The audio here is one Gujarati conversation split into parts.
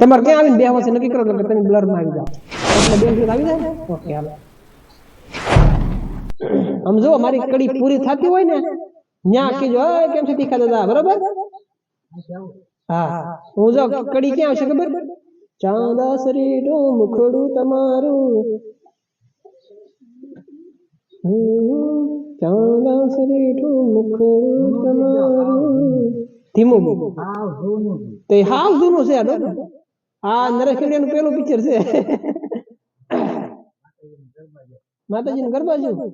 તમારે ક્યાં આવીને બેહવા છે? નક્કી કરો એટલે તમે બ્લરમાં આવી જાઓ. એટલે બેન ફીટ આવી જાય ઓકે હાલો. આમ જો મારી કડી પૂરી થતી હોય ને ન્યા કીજો "અય, કેમ છે તીખા દાદા? બરોબર? હા. હું જો કડી ક્યાં આવશે ખબર? ચાંદાસરી નું મુખડું તમારું. ચાંદા ચાંદાસરી નું મુખડું તમારું. ધીમું. તો એ હાવ જૂનું છે આ આ નરેશ પેલું પિક્ચર છે. માતાજીનું ગરબા જેવું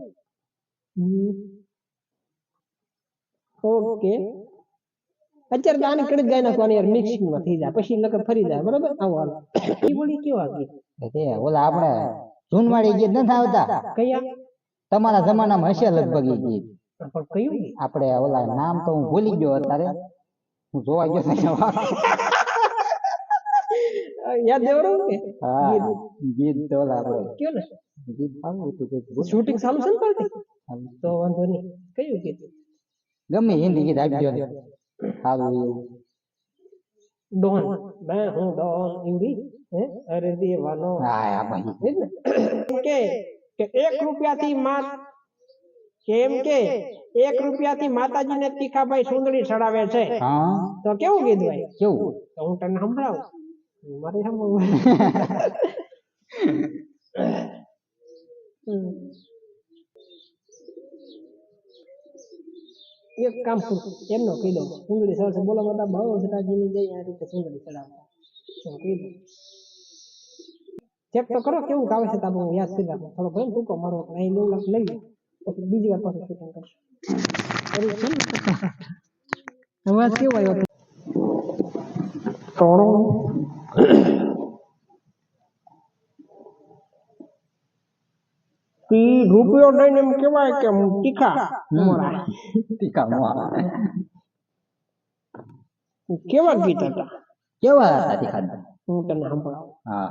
ઓકે. અત્યારે તો આને કડી ગાય નાખવાની યાર મિક્સિંગમાં થઈ જાય પછી નકર ફરી જાય બરોબર? આવો હાલો. એ બોલી કેવા તે ઓલા આપણે જૂનવાડી ગીત નથી આવતા? કયા? તમારા જમાનામાં હશે લગભગ એ ગીત. પણ કયું? આપણે ઓલા નામ તો હું ભૂલી ગયો અત્યારે. હું જોવા ગયો ને યાદ રૂપિયા ને હા ગીત. તો ઓલા કયો ને? ગીત સારું હતું કંઈક શૂટિંગ ચાલુ છે ને પાર્ટી? તો વાંધો નહીં. કયું ગીત? ગમે હિન્દી ગીત આપજો ને. સારું ડોન. મેં હું ડોન ઇન્ડી હે? અરે દેવાનો. હા આ ભાઈ. એ કે? એક રૂપિયાથી માં કેમ કે? એક રૂપિયાથી માતાજીને તીખાભાઈ સુંદરી ચડાવે છે. તો કેવું કીધું ભાઈ? કેવું? તો હું તને સંભળાવું. મારે હમ. એક કામ કરું એમનો કહી દઉં સુંદરી સરસ બોલા બધા ભાવ સતાજીની જઈ આ રીતે સુંદરી ચડાવતા એમ કહી દઉં ચેક તો કરો કેવું કાવે છે તો આપણે યાદ કરી રાખો થોડો ભલે ટૂંકો મારો પણ અહીં નવ લાખ લઈ પછી બીજી વાર પાછું શૂટિંગ કરશું? અવાજ કેવો આવ્યો ત્રણ ઈ રૂપિયો લઈને એમ કહેવાય કે હું તીખા. મોરા ટીકા મોરા કેવા ગીત હતા? કેવા હતા ટીકા હું તને સંભળાવું. હા.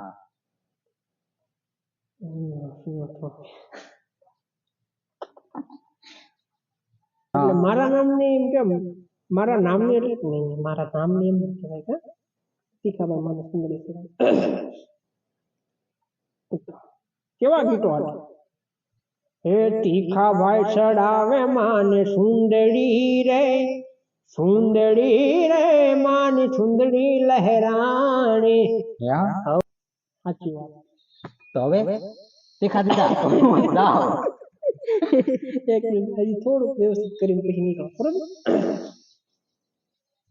મારા નામની એમ કેમ મારા નામની એટલે નહીં મારા નામની એમ કહેવાય કે? તીખાબાઈ મને સુંદરી કહેવાય. કેવા ગીતો હતા હે તીખા ભાઈ ચડાવે માને સુંદરી રે સુંદરી રે માની સુંદરી લહેરાણી યા સાચી વાત તો હવે તીખા દીધા જાઓ એક મિનિટ હજી થોડુંક વ્યવસ્થિત કરીને પછી નીકળો બરોબર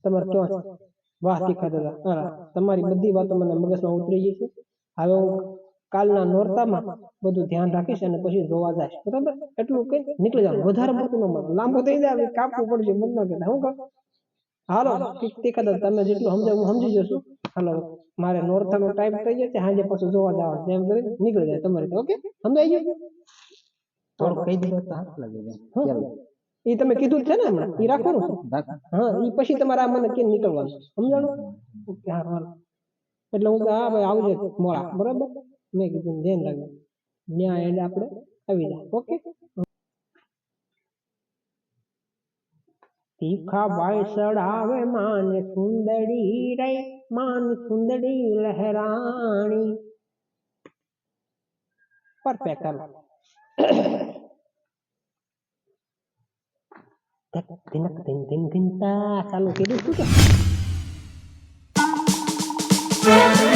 તમારે કેવા છે? વાહ તીખા દાદા હા, તમારી બધી વાતો મને મગજમાં ઉતરી ગઈ છે. હવે હું કાલના નોરતામાં બધું ધ્યાન રાખીશ અને પછી જોવા જાય બરાબર? એટલું કઈ નીકળી જાવ. વધારે પડતું ન મળે. લાંબો થઈ જાય કાપવું પડશે મત ન કહેતા હું કહું? હાલો. તીખ- તીખા દાદા તમે જેટલું સમજાવ હું સમજી જશું હાલો. મારે નોરતાનો ટાઈમ થઈ જાય છે. સાંજે પછી જોવા જવા એમ કરી નીકળી જાય તમારે ઓકે? સમજાઈ ગયું થોડું કહી દીધું. તો સારું લાગે ચાલો. એ તમે કીધું છે ને હમણાં. એ રાખવાનું હા એ પછી તમારે મને કેમ નીકળવાનું. સમજાણું? ઓકે એટલે હું હા ભાઈ આવજે. મોડા. બરાબર? મેં કીધું ધ્યાન રાખજો. ન્યા એન્ડ આપણે આવી જાય ઓકે? તીખા ભાઈ સડાવે માન સુંદરી રે માન સુંદરી લહેરાણી. પરફેક્ટ હાલો ધીનક ધીન ધીન ધીનતા ચાલુ કીધું શું કે